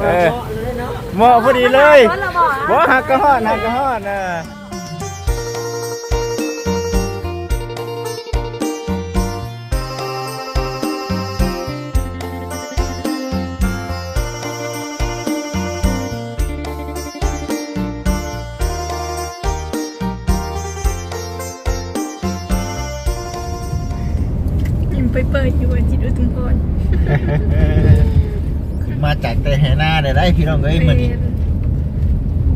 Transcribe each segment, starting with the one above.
เออเหมาะเลยเนาะเหมาะพอดีเลยรถระบอกบ่หักกระหอนหักกระหอนเออยิ้มไปเปิดอยู่ว่าจิตอุทุมพร ขึ้นมาจากแต่แห่หน้าได้ได้พี่น้องเอ้ยมื้อนี้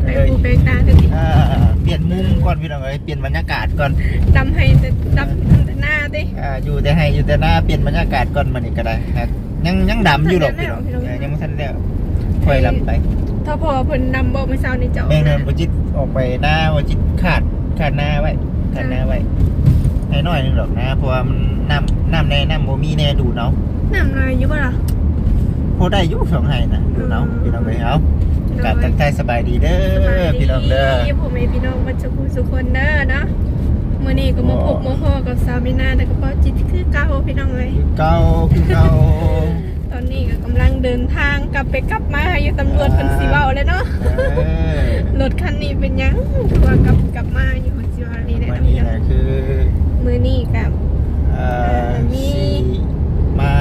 ไปปูไปตาเดี๋ยวนี้อ่าเปลี่ยนมุมก่อนพี่น้องเอ้ยเปลี่ยนบรรยากาศก่อนดำให้แต่ดำแต่หน้าดิอ่าอยู่แต่ให้อยู่แต่หน้าเปลี่ยนบรรยากาศก่อนมื้อนี้ก็ได้ครับยังยังดำอยู่หรอกพี่น้องเออยังบ่ทันแล้วค่อยลำไป ถ้าพอเพิ่นดำบอกเมื่อเช้านี้จะออกแม่งเดินะนบ่จิตออกไปหน้าบ่จิตขาดขาดหน้าไว้ขาดหน้าไว้ ให้น้อยหนึงหรอกนะ เพราะว่ามันน้ำน้ำในน้ำบ่มีแน่ดูเนาะน้ำลายอยู่บ่ล่ะพอได้อยุสองให้นะดูเนาะพี่น้องเอ้ยเอาโดยการตั้งใจสบายดีเด้อพี่น้องเด้อสบายดีผมเองพี่น้องบัจจุกุสุคนเด้อเนาะมื้อนี้ก็มาพบมาพ่อกับสาวมินาแต่ก็ป้อจิตคือเก่าพี่น้องเอ้ยคือเก่าคือเก่าตอนนี้ก็กำลังเดินทางกลับไปกลับมาอยู่ตำรวจเพิ่นสิเว้าเลยเนาะ เออรถคันนี้เป็นหยังคือว่ากลับกลับมาอยู่คนสิเว้านี่แหละวันนะนี้พี่น้องนะคือ มื้อนี้กับ เอ่อมี สิมา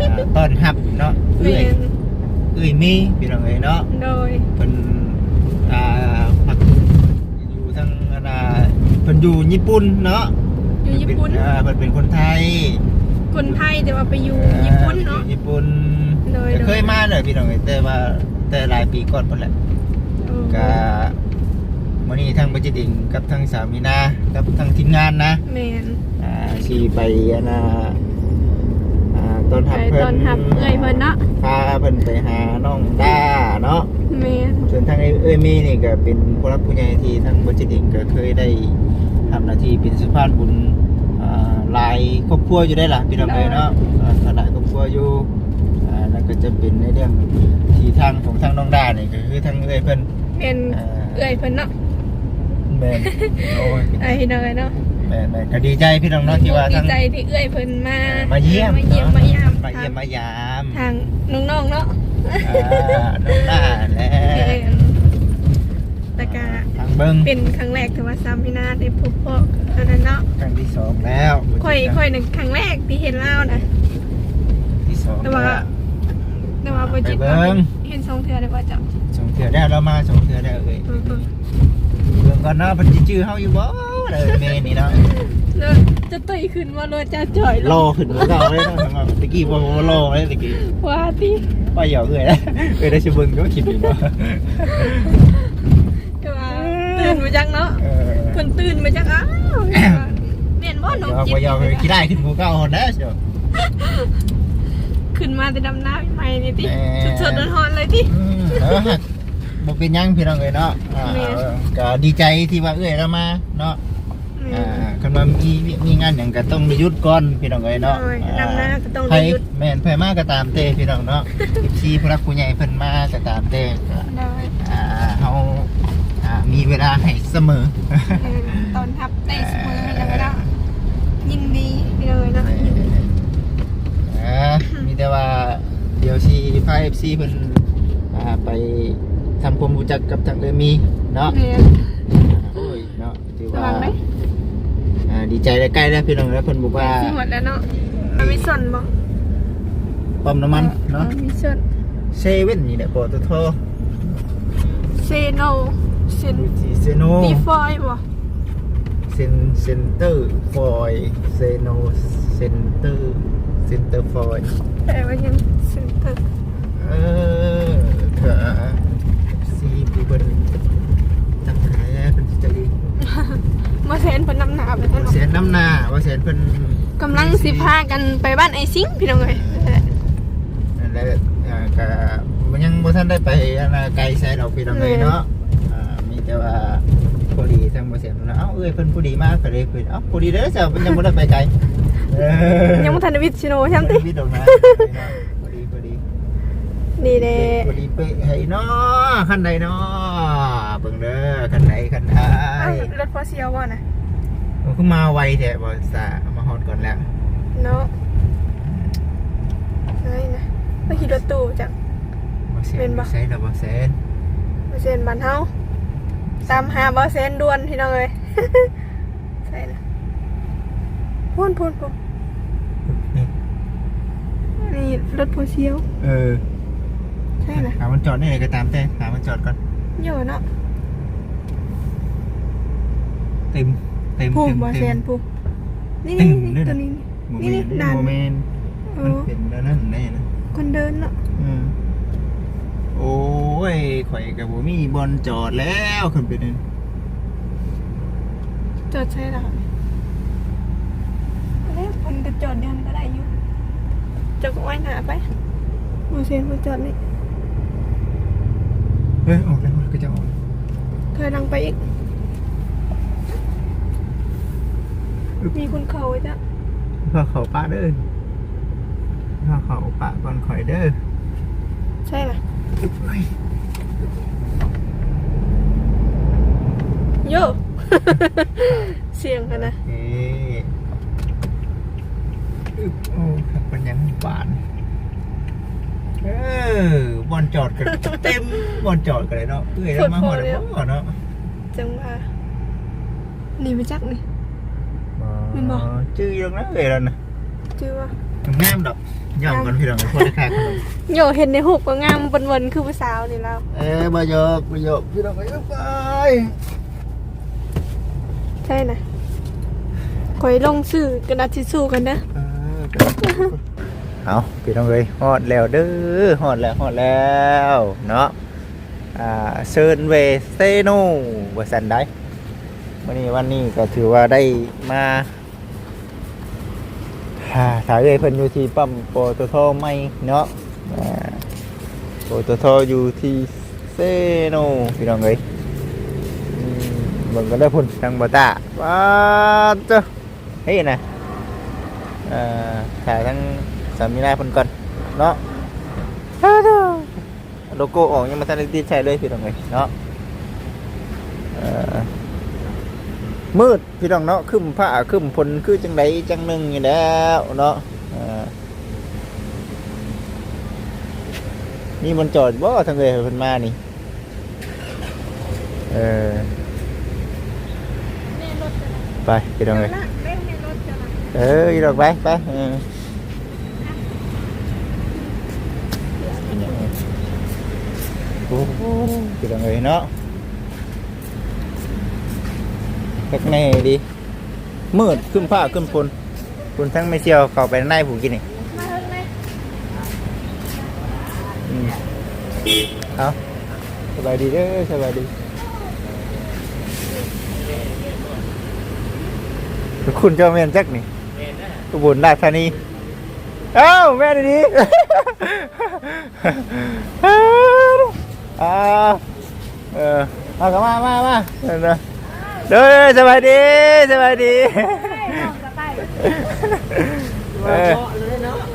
อ่าต้อนรับเนาะแมเอ้ยนเอ้ยมีพี่น้องเอ้ยเนาะโดย เพิ่นอ่าพักอยู่ทางอ่าเพิ่นอยู่ญี่ปุ่นเนาะอยู่ญี่ปุ่น อ่าเพิ่นเป็นคนไทยคนไทยแต่ว่าไปอยู่ญี่ปุ่นเนาะอยู่ญี่ปุ่นโดยเคยมาเลยพี่น้องเอ้ยแต่ว่าแต่หลายปีก่อนพุ่นแหละ โอ้ก็ มื้อนี้ทางบัจิตเองกับทางสามีนากับทางทีมงานนะแมนอ่าสิไปอันน่ะอ่าต้อนรับไปเพิ่นตอนทับเอ้ยเพิ่นเนาะพาเพิ่นไปหาน้องด้าเนาะแมนส่วนทางเอ้ยมีนี่ก็เป็นผู้รักผู้ใหญ่ที่ทางบัจิตเองก็เคยได้ทำหน้าที่เป็นสะพานบุญอ่าหลายครอบครัวอยู่ได้ล่ะพี่น้องเอ้ยเนาะอ่าหลายครอบครัวอยู่อ่าแล้วก็จะเป็นในเรื่องที่ทางของทางน้องด้านี่ก็คือทางเอ้ยเพิ่นเป็นอ่า เอ้ยเพิ่นเนาะ แม่นโอ้ยไอ้พี่น้องเอ้ยเนาะแม่นแม่นก็ดีใจพี่น้องเนาะที่ว่าดีทั้ง ใจที่เอ้ยเพิ่นมามาเยี่ยมมาเยี่ยมเนาะมาเยี่ยมมาเยี่ยมมายามทางน้องๆเนาะอ่าน้องหน้าและแม่นแต่ก็ทางเบิ้งเป็นครั้งแรกที่ว่าสามีนาได้พบพ่ออันนั้นเนาะครั้งที่สองแล้วค่อยค่อยหนึ่งครั้งแรกที่เห็นเล่านะ ที่สองแต่ว่า แล้วแต่ว่าบ่จิตไปเบิ่งเห็นทรงเทื่อได้ว่าจ้ะสองเถื่อได้แล้วมาสองเถื่อได้เอ้ยอือเบิ่ง ก่อนเนาเพิ่นสิชื่อเฮาอยู่บ่เลยเมนี่เนาะแล้วจะตุยขึ้นว่ารถจะจ่อยรอขึ้นบ่เก่าเลยเนาะทางว่าตะกี้บ่บ่รอเลยตะกี้ว่าที่ว่าหยอกเอ้ยนะเอ้ยได้สิเบิ่งก็คิดอยู่ก็ว่าตื่นมาจังเนาะเออเพิ่นตื่นมาจังอ้าวเห็นว่าน้องหยอกจิตบ่หยอกเลยคิดได้ขึ้นบ่เก่าหั่นนะเชียวขึ้นมาแต่ดำน้ำใหม่นี่ติสดๆร้อนๆเลยติ เออ บ่เป็นหยังพี่น้องเอ้ยเนาะอ่าแม่เออก็ดีใจที่ว่าเอ้ยเรามาเนาะอ่าคันว่ามีมีงานอย่างก็ต้องได้หยุดก่อนพี่น้องเอ้ยเนาะโอ้ยดำน้ำก็ต้องไผได้หยุดแม่นไผมากก็ตามเต้พี่น้องเนาะ ที่ผู้รักผู้ใหญ่เพิ่นมาก็ตามเต้ก็ได้อ่าเฮาอ่ามีเวลาให้เสมอเออตอนทับได้เสมอแล้วก็ได้ยินดีพี่เลยเนาะยินดีอ่ามีแต่ว่าเดี๋ยวสิพา FC เพิ่นอ่าไป ทำความรู้จักกับทางเออมีเนาะแม่โอ้ยเนาะถือสว่าว่างไหมอ่าดีใจได้ใกล้แล้วพี่น้องแล้วเพิ่นบอกว่าสิหมดแล้วเนาะมันมีส่วนบ่ปั๊มน้ำมันเนาะออมีส่วนเซเว่นนี่แหละปตทเซโนเซนเซโนตีฟอยบ่เซนเซนเตอร์ฟอยเซโนเซนเตอร์เซนเตอร์ฟอยแต่ว่ายังเซนเตอร์เออค่ะซีปูเบิร์จำได้เป็นจะดี มาเซนเพิ่นนำหนาไปแล้วเสีเนาะยน้ำหน้าว่าเสียเพิ่นกำลังสิพากันไปบ้านไอซิงพี่น้องเอ้ยนั่นแหละอ่าก็มันยังบ่ทันได้ไปอันน่ะไกลใส่ดอกพี่น้องเลยเนาะอ่ามีแต่ว่าพอดีทางบ่เสียเพิ่นว่าเอ้าเอ้ยเพิ่นผู้ดีมากก็เลยคุยเอ้าผู้ดีเด้อเจ้าเพิ่นยังบ่ได้ไปไกลเออยังบ่ทันได้วิทย์ชิโนใช่มั้ยพี่ดอกนะพอดีพอดีนี่แหละพอดีเป๊ะให้เนาะคันใดเนาะ เบิ่งเด้อคันใดคันใดอ้าวรถพอเซียวบ่น่ะมันคือมาไวแท้บ่ซาเอามาฮอดก่อนแล้วเนาะรถตู้จากบ่แซเป็นนบ่ใช่แล้วบ่แซนเปอร์เซ็นต์บ้านเฮาตามหาเปอร์เซ็นต์ด่วนพี่น้องเอ้ยใช่นะพูนพูนพูนนี่นี่รถโพเชียวเออใช่นะหามันจอดนี่ไหนก็ตามแต่หามันจอดก่อนโยเนาะ เต็มเต็มพูเต็มเปอร์เต็เซ็นมต์พูนี่ตึ้นี่งนี่ด้วยนะตัวนี้โมนี่เมนี่นต์นานโมเมนต์เอมันอเป็นแล้วนั่นแน่นะคนเดินเนาะอืมโอ้ยข่อยกับผมมีบอลจอดแล้วขึ้นไปนั่นจอดใช่ละเอ้ยคนจะจอดยันก็ได้อยู่จอดก็ว่ายหนาไปเปอร์เซ็นต์พูจอดนี่เฮ้ยออกแล้วก็จะออกเคยลังไปอีก มีคนเขาไว้จ้ะพอเขาปะเด้อพอเขาปะก่อนข่อยเด้อใช่ไหมเฮ้ยโยเสียงกันนะเอ๊ะอึ๊บโอ้ครับเป็นยังหวานเออบอลจอดกันเต็มบอลจอดกันเลยเนาะเอ้ยแล้วมาหัวเดี๋ยวก่อนเนาะจังว่านี่ไปจักนี่แม่นบ่ชื่อยังนะเอ้ยแล้วนะจือว่างามดอกย่อมกันพี่น้องคนละค่าขนมโยเห็นในหุบก็งามวนๆคือผู้สาวนี่แล้วเอ้ยบายกบายกพี่น้องไปไปใช่นะคอยลงสื่อกระดาษทิชชู่กันนะเออเอาพี่น้องเลยฮอดแล้วเด้อฮอดแล้วฮอดแล้วเนาะอ่าเซิร์นเวสเตโนว่าสันได้วันนี้วันนี้ก็ถือว่าได้มา อ่าถ่ายเลยเพิ่นอยู่ที่ปั๊มปตทไม่เนาะอ่าปตทอยู่ที่เซโนพี่น้องเลยอืมเบิ่งก็ได้พุ่นทางบาตาว้าเจ้าเฮ้ยนะเอ่อถ่ายทั้งสามีนายพิ่นก่อนเนาะโลโก้ออกยังมาทันได้ติดใช้เลยพี่น้องเอ้ยเนาะเอ่อ มืดพี่น้องเนาะครึ้มผ้าครึ้มฝนคือจังไดจังหนึงอยู่แล้วเนาะเอ่อนี่มันจอดบ่ทางเลยเพิ่นมานี่ เออแม่รถจะไปพี่น้องเอ้ยละแม่แม่รถจะละเอออีดอกไปไปเออโอ้โหคือตรงเลยเนาะ แค่ในดีมืดขึ้นผ้าขึ้นพลคุณทั้งไม่เชียวเข้าไปในผู้กินนี่มาเถอะแม่อืมเอาสบายดีเด้อสบายดีคุณเจ้าแม่นจักนี่อุบลราชธานีเอ้าแม่ดีดีอ่าเออเอากลับมามามาเดิน เด้อสบายดีสบายดีเออ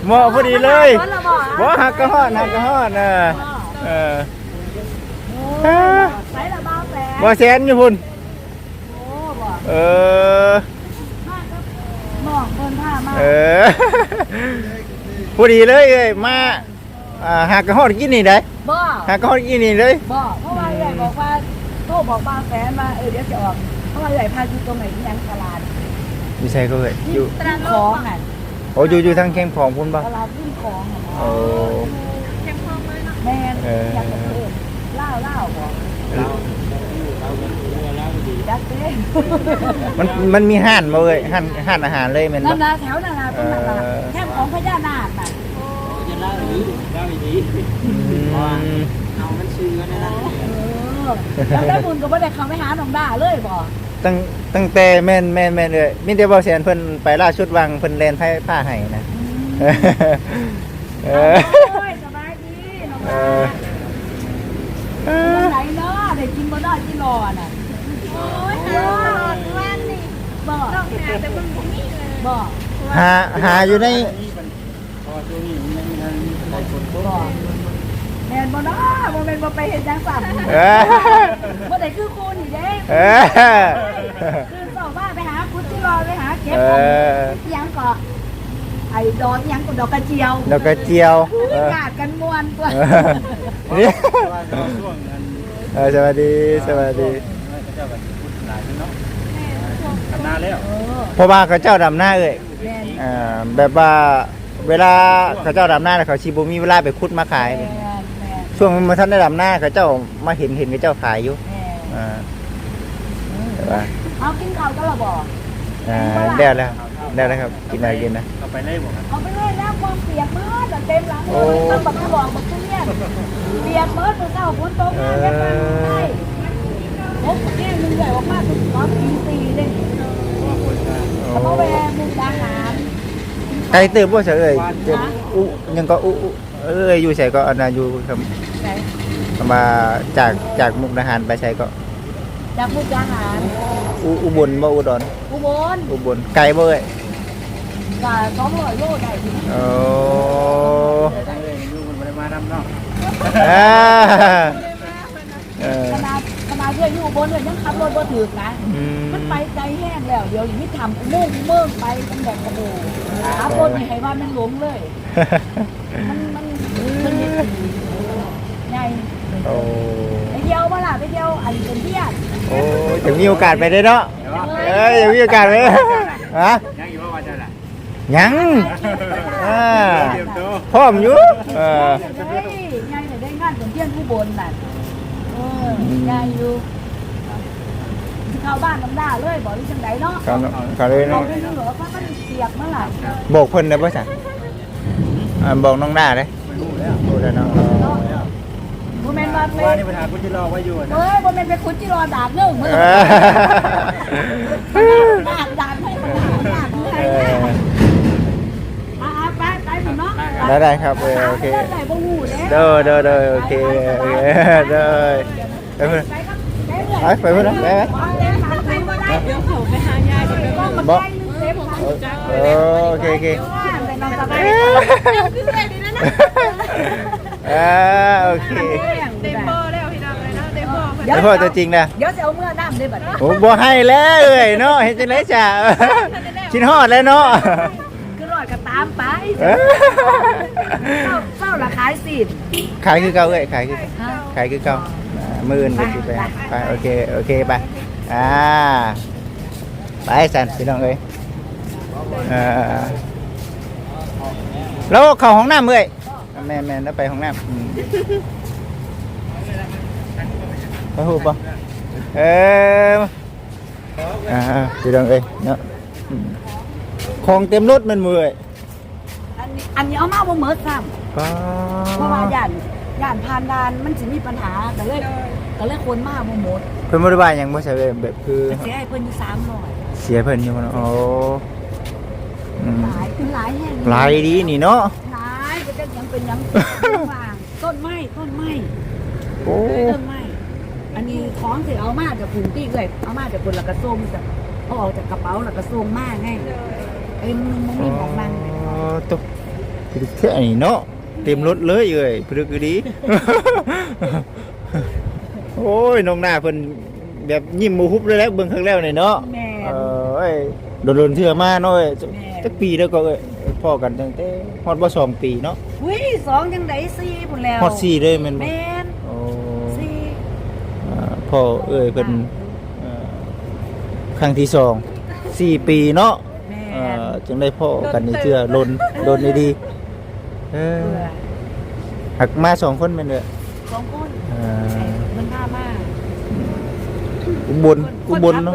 เหมาะพอดีเลยบ่หักกระหอนหักกระหอนเออเออใช้ละบ้าแฟบ่แสนอยู่พุ่นโอ้บอเออมองเพิ่นผ้ามาเออพอดีเลยเอ้ยมาอ่าหักกระหอนกินนี่ได้บ่หักกระหอนกินนี่เลยบ่เพราะว่าใหญ่บอกว่าโทรบอกบ้าแฟนมาเออเดี๋ยวจะออก เพราะว่าใหญ่พาอยู่ตรงไหนที่ยังตลาดอยู่ใช่ก็เลยอยู่ตลาดของอะโอ้อยู่อยู่ทางแคมป์ของพุ่นปะตลาดขึ้นของอะโอ้เข้มข้นเลยเนาะแม่นเอออยากจะเพิ่มเล่าเล่าบอกจักเต้มันมันมีห้านมาเลยห้านห้านอาหารเลยแมันนั่ปะนนะแถวนั่นนะตรงนั้นนะเออ แค่ของพญานาคน่ะอืมเออแล้วได้บุญก็บ่ได้เข้าไปหาหนองด่าเลยบ่ ตั้งตั้งแต่แม่นแม่นแม่นเลยมิแต่บ่แสนเพิ่นไปล่าชุดวังเพิ่นแลนไผผ้าให้นะเออโอ้ยสบายดีน้องเออเออไหนเนาะได้กินบ่ได้กินรอน่ะโอ้ยหาหลอดว่นนี่บ่ต้องหาแต่เพิ่งบ่มีเลยบ่หาหาอยู่ใน พอช่วงนี้มันมีคนบ่ ม่นบ่เนาะบ่แม่นบ่ไปเฮ็ดจังซั่นเออ บ่ได้คือคุณนี่เด้เออ คือสอบว่าไปหาคุณที่รอไปหาเก็บเอของออิหยังก็อไอ้ดอกอิหยังกับดอกกระเจียวดอกกระเจียวเออญาติกันม่วนตัวเออนี่ว่าช่วงนั้นเออสวัสดีสวัสดีเจ้าก็พูดหลายเนาะทำหน้าแล้วเออเพราะว่าเขาเจ้าดำหน้าเอ้ยแม่นอ่าแบบว่าเวลาเขาเจ้าดำหน้าน่ะเขาชีบมีเวลาไปคุดมาขายแม่นแม่น ช่วงมันมาท่านได้ดำหน้าเขาเจ้ามาเห็นเห็นเขาเจ้าขายอยู่แม่นอ่าแต่ว่าเอากินข้าวก็ละบ่อ่าได้แล้วได้แล้วครับ กินอะไรกินนะเอาไปเลยบอกครับเอาไปเลยแล้วความเปียกมืดเต็มหลังเลโอ้ยต้องบักกระบอกบักทุเรียนเปียกมืดตัวเจ้าฝนตกมาแค่ไปใช่ผมแค่มึงใหญ่ออกมาถึงตอนตีสี่เลยโอ้เขาแวะมุกดาหาร ไก่เติบบ่เฉยเอ้ยเจ็บอุยังก็อุอุ เอ้ยอยู่ใส่ก็อันนั้นอยู่คไหนำมาจากจากมุกดาหารไปใส่ก็จากมุกดาหารอุอุบลบ่อุดรอุบลอุบลไก่บ่เอ้ยกับสองร้อยโลได้ถึงโอ้ทางเลยอยู่มันบ่ได้มานำเนาะอ่าเออขนาดขนาดเพื่อนอยู่อุบลเนี่ยยังขับรถบ่ถึกนะ อืมมันไปไกลแห้งแล้ว เดี๋ยวอย่างนี้ทำอุโมุ่งเมืองไปกันแบบกระโดดขับรถนี่ให้ว่ามันหลงเลย มันมั นมันเห็นไงโอ้ไปเที่ยวมาล่ะไปเที่ยวอันเป็นเที่ยงโอ้จะมีโอกาสไปได้เนาะเอ้ยจะมีโอกาสไปฮะยังอยู่ว่าว่าเจ้าล่ะยังอ่าเตรียมตัวพร้อมอยู่เออเฮ้ยไงแต่ได้งานเป็นเที่ยงผู้บนน่ะเออไงอยู่เข้าบ้านน้ำด่าเลยบอกที่จังไดเนาะเขาเขาเลยเราเนาะไม่รู้เหรอว่ามันเปียกเมื่อไหร่บอกเพิ่นได้ป่ะจ๊ะอ่าบอกน้องด้าเล ยบอกได้น้องโมเมนต์มาเป็ว่านนี่ปัญหาคุณที่รอไว้อยู่นะเฮ้ยโมเมนต์เป็นคุณที่รอดาบเรื่อมือเออดาบดาบให้มันดาบให้เอออ่าไปไปหมดเนาะได้ได้ครับเออโอเคใส่บ่หูเด้เด้อเด้อเด้อโอเคโอเคเด้อไปเพิ่นไปไปไปเพิ่นนะไปไปเดี๋ยวเขาไปหายายก่อนบอเออโอเคโอเคไปนอนสบาย อ่าโอเคเต็มโบแล้วพี่น้องเลยเนาะเต็มโบเพิ่นแล้วพ่อตัวจริงนะเดี๋ยวจะเอาเมื่อน้ำได้บัดนี้ผมบ่ให้แล้วเอ้ยเนาะเฮ็ดจังได๋จ้ะชินฮอดแล้วเนาะคือรอดก็ตามไปเอ้ยเศร้าเศร้าละขายสิบขายคือเก่าเอ้ยขายคือฮะขายคือเก่าอ่ามื่นไปสิไปไปโอเคโอเคไปอ่าไปสันพี่น้องเอ้ยเอ่อแล้วเข้าห้องน้ำเอ้ย แม่แม่แล้วไปห้องน้ำอืมไปหูปะเอออ่าพี่น้องเอ้ยเนาะอืมของเต็มรถแมันมือเอ้ยอันนี้อันนี้เอามาบ่เหมิดซ้ำป้าเพราะว่าย่านย่านผ่านด่านมันสิมีปัญหาก็เลยก็เลยคนมาบ่หมดเพิ่นบ่ได้ว่าหยังบ่ใช่เอ้ยแบบคือเสียให้เพิ่นอยู่300เสียเพิ่นอยู่เนาะโอ้อืมหลายคือหลายแห่งหลายดีนี่เนาะหล เป็นหยังว่างต้นไม้ต้นไม้โอ้ต้นไม้อันนี้ของสิเอามาจากกรุงที่เลยเอามาจากคนละกระทรวงจากเอาออกจากกระเป๋าละกระทรวงมาไงเอ็มมันมีของมันตกคือแค่นี้เนาะเต็มรถเลยเอ้ยพลึกดี โอ้ยน้องหน้าเพิ่นแบบยิ้มบ่ฮุบเลยแล้วเบิ่งครั้งแล้วนี่เนาะแม่เอ้ยโดนๆเทื่อมาเนาะเอ้ยแม่จักปีแล้วก็เอ้ย พ่อกันตั้งแต่ฮอดบ่สองปีเนาะอุ้ยสองจังไดสี่พุ่นแล้วฮอดสี่เลยแม่นบ่แม่นโอ้สี่อ่าพ่อเอ้ยเพิ่นเอ่อครั้งที่สองสี่ปีเนาะแม่เอ่อจึงได้พ่อกันนี่เชื่อลนลนดีๆเออเบื่อหักมาสองคนแม่นเด้อสองคนเอ่อมันท่ามาก อุบลอุบลเนาะ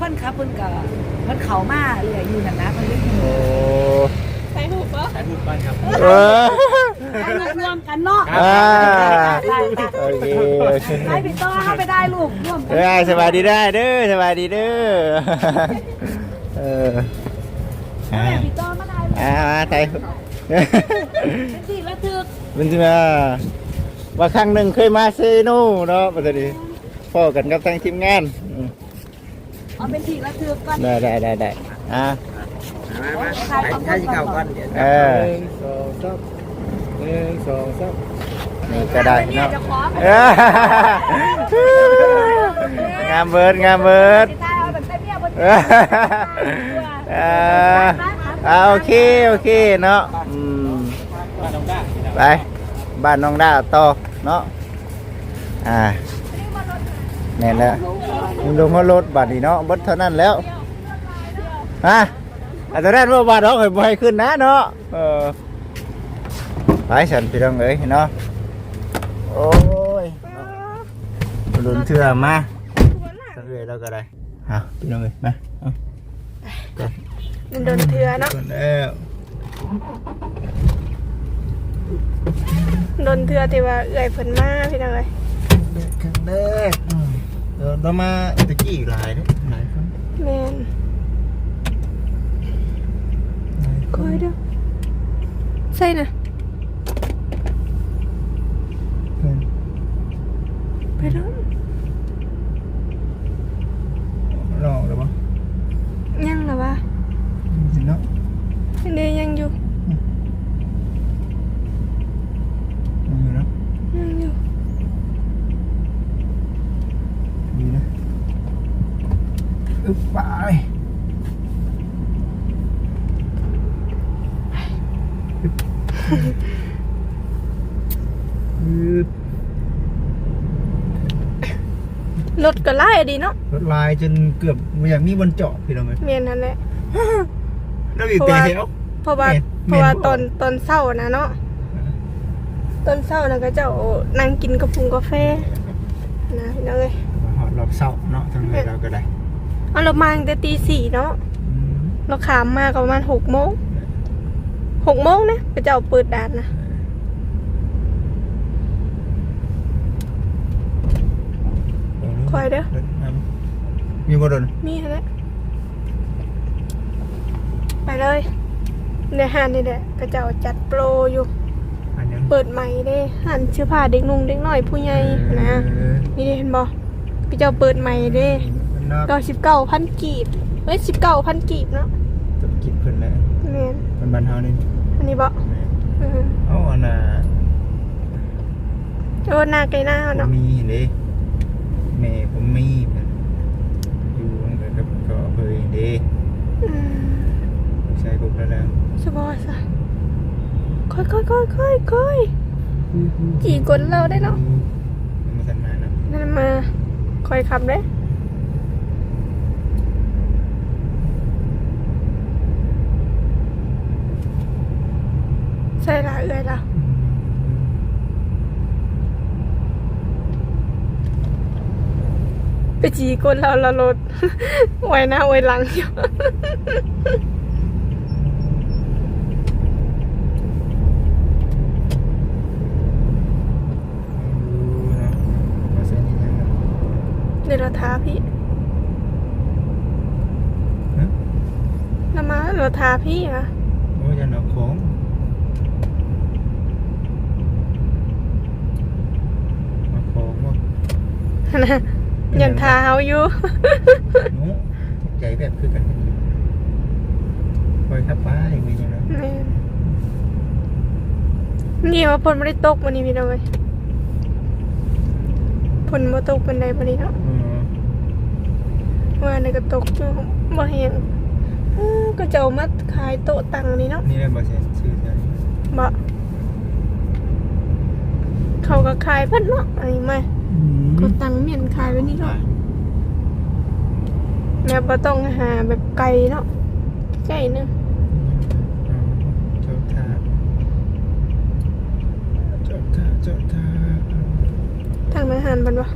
คนขับเพิ่นก็เพิ่นเข้ามาเรื่อยอยู่นั่นนะเพิ่นเลยอยู่โอ้ใส่หูปะถ่ายรูปบ้านครับ เออไปรวมกันเนาะอ่า ได้ได้โอเคโอเคไปพี่ต่อเฮาไปได้ลูกร่วมกัเอ้ยสบายดีได้เด้อสบายดีเด้อเออแม่พี่ต่อมาได้ลูกอ่าไทยเป็นที่ระทึกมันจะมาว่าครั้งหนึ่งเคยมาเซโน่เนาะปัจจุบันพ่อกันกับทางทีมงานอืมเอาเป็นที่ระทึกก่อนได้ได้ได้ได้อ่า ถ่ายของเก่าก่อนเออหนึ่งสองสามนี่ก็ได้เนี่ยเนาะจะขอเอ้ยงามเบิร์ดงามเบิร์ดสิถ่ายเอาแบบเมียบนเออเออมาครับอ่าโอเคโอเคเนาะอืมบ้านน้องด้าไปบ้านน้องด้าต่อเนาะอ่าแน่นแล้วมึงลงมารถบัตรนี่เนาะบัตรเท่านั้นแล้วฮะ อันนั้นว่าบัตรเราให้บ่ให้ขึ้นนะเนาะเออไปฉันพี่น้องเอ้ยเนาะโอ้ยหลุนเถื่อมาสักเรื่อยแล้วก็ได้ฮะพี่น้องเอ้ยมาเอาก่อนมันโดนเทือเนาะก่อนแล้วโดนเทือที่ว่าเอื่อยเพิ่นมาพี่น้องเอ้ยครั้งแรกอืมเดี๋ยวเรามาตะกี้อีกหลายเนี่ยหลายคนแม่น หลายค คอน ยเด้อใส่น่ะ เพิ่น ไปเด้อ ลองหรือเปล่า ยังเหรอวะ เห็นเนาะ อันนี้ยังอยู่ ลองอยู่เนาะ ยังอยู่ ดีนะอึ๊บไปอึ๊บอึ๊บ รถก็ไล่ดีเนาะรถลายจนเกือบไม่อยากมีบนเจาะพี่น้องเลยเมียนนั่นแหละแล้วอีกแต่เดียวเพราะว่าแม่นเพราะว่าแม่นบ่ตอนตอนเช้านะเนาะตอนเช้านะก็เจ้านั่งกินกาแฟกาแฟนะพี่น้องเอ้ยมาหอดรอบเศร้าเนาะทางเลยเราก็ได้เอาเรามาตั้งแต่ตีสี่เนาะอืมเราขามมาก็ประมาณหกโมง หกโมงนะก็เจ้าเปิดด่านนะคอยเด้อมีบอลนมีอะไรไปเลยในห้านนี่แหละก็เจ้าจัดโปรอยู่อันยังเปิดใหม่เด้หันชื่อผ้าเด็กนุ่งเด็กน้อยผู้ใหญ่นะเออนี่เห็นบ่พี่เจ้าเปิดใหม่เด้มันน่าก็สิบเก้าพันกีบเฮ้ยสิบเก้าพันกีบเนาะจะคิดเพิ่นแล้วแม่นมันบันเทานี่ อันนี้บ่เออเอาอันน่ะโอ้หน้าไกลหน้าผมเนาะมีเด้แม่ผมมีเพิ่นอยู่กับกับก็เพิ่นเด้อืมใช้กบแล้วแล้วสบายซะค่อยค่อยค่อยค่อยค่อยจีกนเราได้เนาะมันมาสันมานะนั่นมาค่อยขับเด้ ใช่ละเอื้อยละไปจีกนเราเราลดไว้หน้าไว้หลังอยู่มาใส่นี่ยังเดี๋ยวเราท้าพี่ฮะเรามาเราท้าพี่อะ โอ้ยจะหนอกของมาของว่า นะยันท้าเขาอยู่หนูใจแบบคือกันคอยขับป้าอย่างนี้นะแม่นนี่ว่าฝนไม่ได้ตกวันนี้พี่น้องเอ้ยฝนมาตกเป็นใดวันนี้เนาะอืมว่านี่ก็ตกอยู่บ่เห็นเอ้อก็จะเอามาขายโต๊ะตังนี่เนาะนี่แหละบอสเซนชื่อใจบ่เขาก็ขายเพิ่นเนาะอันนี้มา ก็ตังเมียนขายไว้นี่เนาะแบบบ่ต้องหาแบบไกลเนาะใกล้ๆนึงเจ้าท่าเจ้าท่าเจ้าท่าทางมันหันเพิ่นบ่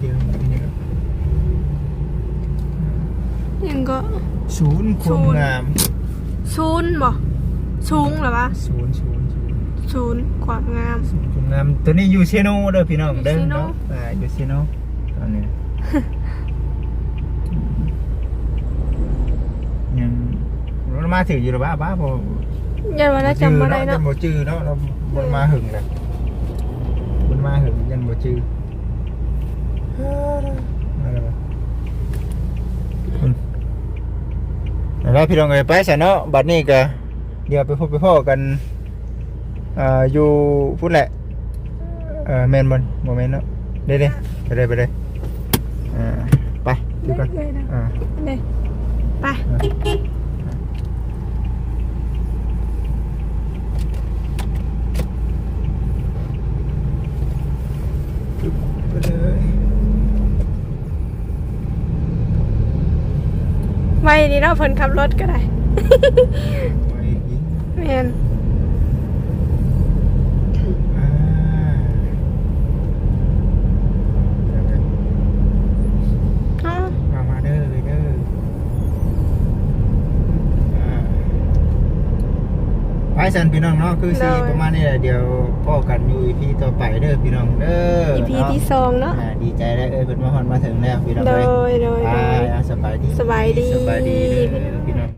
เดียวนี่ครับยังก็ศูนย์ความงามศูนย์บ่สูงเหรอวะศูนย์ศูนย์ศูนย์ศูนย์ความงามศูนย์ ความงามตัวนี้อยู่เชโนเด้อพี่น้องเด้ออยู่เชโนเนาะอ่าอยู่เชโนตอนนี้ยังเรามาถืออยู่หรือเปล่าบ้าพอยันวันละจำบ่ได้เนาะจำบ่จื้อเนาะเราบนมาหึงเลยบนมาหึงยันบ่จื้อมาแล้วบ่อืมเอาล่ะพี่น้องเอ้ยไปซะเนาะบัดนี้ก็เดี๋ยวไปพบไปพ่อกันอ่าอยู่พุ่นแหละ เอ่อแม่นบ่บ่แม่นเนาะเด้ๆไปเลยไปเลยอ่าไปดูกันเลยนะอ่าเลยไปไปเลยไว้นี่เนาะเพิ่นขับรถก็ได้ไว้อีกแม่น อ่าเดี๋ยวกัน อ๋อ มามาเด้อเลยเด้ออ่าไป สันพี่น้องเนาะคือสีประมาณนี้แหละเดี๋ยวพ่อกันอยู่อีพีต่อไปเด้อพี่น้องเด้ออีพีเนาะที่สองเนาะอ่าดีใจได้วเอ้ยเป็นมาฮอนมาถึงแล้วพี่น้องโดเอ้ยยโดยอ่าโดยอ่าสบายดีสบายดีสบายดีเด้อพี่น้อง